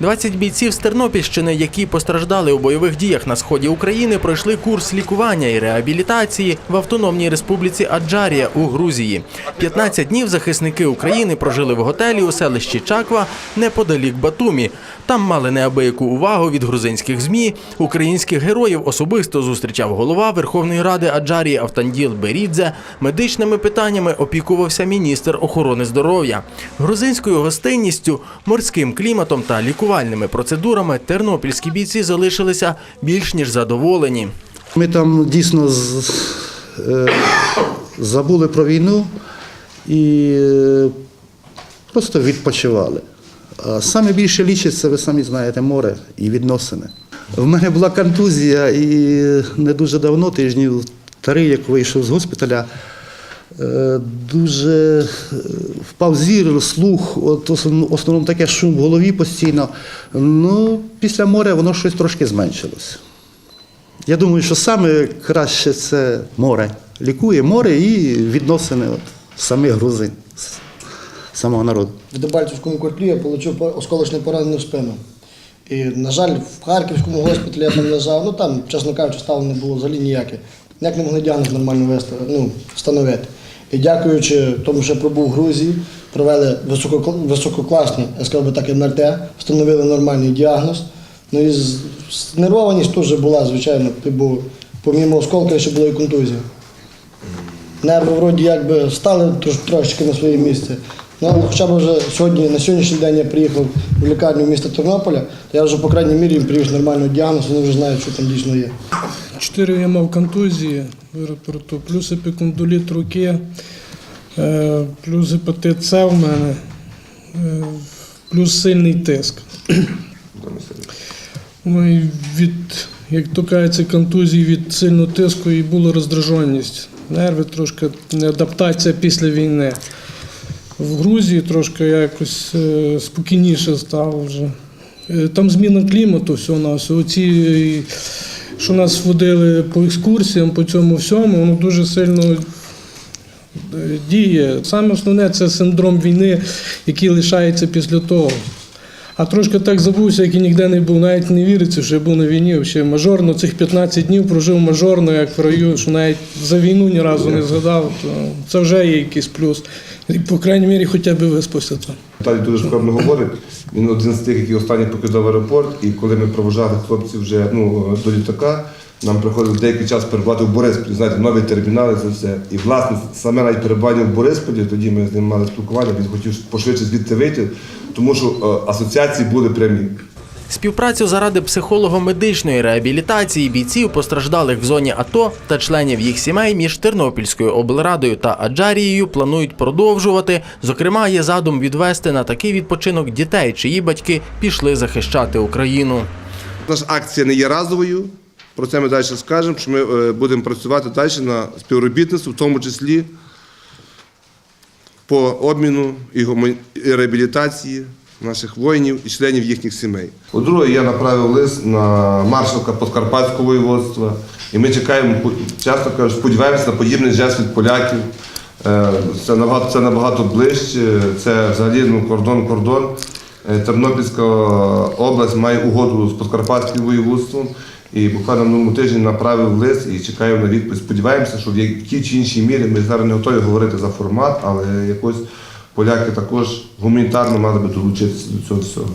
20 бійців з Тернопільщини, які постраждали у бойових діях на сході України, пройшли курс лікування і реабілітації в Автономній Республіці Аджарія у Грузії. 15 днів захисники України прожили в готелі у селищі Чаква неподалік Батумі. Там мали неабияку увагу від грузинських змі. Українських героїв особисто зустрічав голова Верховної Ради Аджарії Автанділ Берідзе. Медичними питаннями опікувався міністр охорони здоров'я. Грузинською гостинністю, морським кліматом та лікувальними процедурами тернопільські бійці залишилися більш ніж задоволені. Ми там дійсно е, забули про війну і е, просто відпочивали. А саме більше лічить це, ви самі знаєте, море і відносини. В мене була контузія і не дуже давно, тижнів три, як вийшов з госпіталя, дуже е, впав зір, слух, от основному таке шум в голові постійно. Ну, після моря воно щось трошки зменшилося. Я думаю, що саме краще це море. Лікує море і відносини от, самих грузин, самого народу. В Дебальцівському котлі я отримав осколочне поранення в спину. І, на жаль, в Харківському госпіталі я там лежав, ну там, чесно кажучи, ставлення було взагалі ніяке. Ніяк не могли діагноз нормально вести, ну, встановити. І дякуючи тому, що я пробув в Грузії, провели висококла- висококласні, я сказав би так, МРТ, встановили нормальний діагноз. Ну і знервованість теж була, звичайно, бо помімо осколка ще була і контузія. Нерви вроді якби стали трошечки на своє місце. Ну, але хоча б вже сьогодні, на сьогоднішній день я приїхав в лікарню міста Тернополя, то я вже, по крайній мірі, їм привіз нормальний діагноз, вони вже знають, що там дійсно є. Чотири я мав контузії плюс епікондоліт руки, е, плюс гепатит С в мене, е, плюс сильний тиск. Ну від, як то кажеться, контузії від сильного тиску і була роздраженість. Нерви трошки адаптація після війни. В Грузії трошки я якось е, спокійніше став вже. Там зміна клімату всього на всього. Що нас водили по екскурсіям, по цьому всьому, воно дуже сильно е, діє. Саме основне це синдром війни, який лишається після того. А трошки так забувся, як і ніде не був, навіть не віриться, що я був на війні. Взагалі мажорно цих 15 днів прожив мажорно, як в раю, що навіть за війну ні разу не згадав. То це вже є якийсь плюс. І, по крайній мірі, хоча б виспався там. Віталій дуже скромно говорить. Він один з тих, який останній покидав аеропорт, і коли ми провожали хлопців вже ну, до літака, нам приходив деякий час перебувати в Борисполі, знаєте, нові термінали, це все. І власне саме навіть перебування в Борисполі, тоді ми з ним мали спілкування, він хотів пошвидше звідти вийти, тому що е, асоціації були прямі. Співпрацю заради психолого-медичної реабілітації бійців, постраждалих в зоні АТО та членів їх сімей між Тернопільською облрадою та Аджарією планують продовжувати. Зокрема, є задум відвести на такий відпочинок дітей, чиї батьки пішли захищати Україну. Наша акція не є разовою. Про це ми далі скажемо, що ми е, будемо працювати далі на співробітництво, в тому числі по обміну і реабілітації наших воїнів і членів їхніх сімей. По-друге, я направив лист на маршалка Подкарпатського воєводства, і ми чекаємо, часто кажуть, сподіваємося на подібний жест від поляків. Е, Це набагато, це набагато ближче, це взагалі ну, кордон-кордон. Е, Тернопільська область має угоду з Подкарпатським воєводством. І буквально минулому тижні направив лист і чекаємо на відповідь. Сподіваємося, що в якій чи іншій мірі ми зараз не готові говорити за формат, але якось поляки також гуманітарно мали би долучитися до цього всього.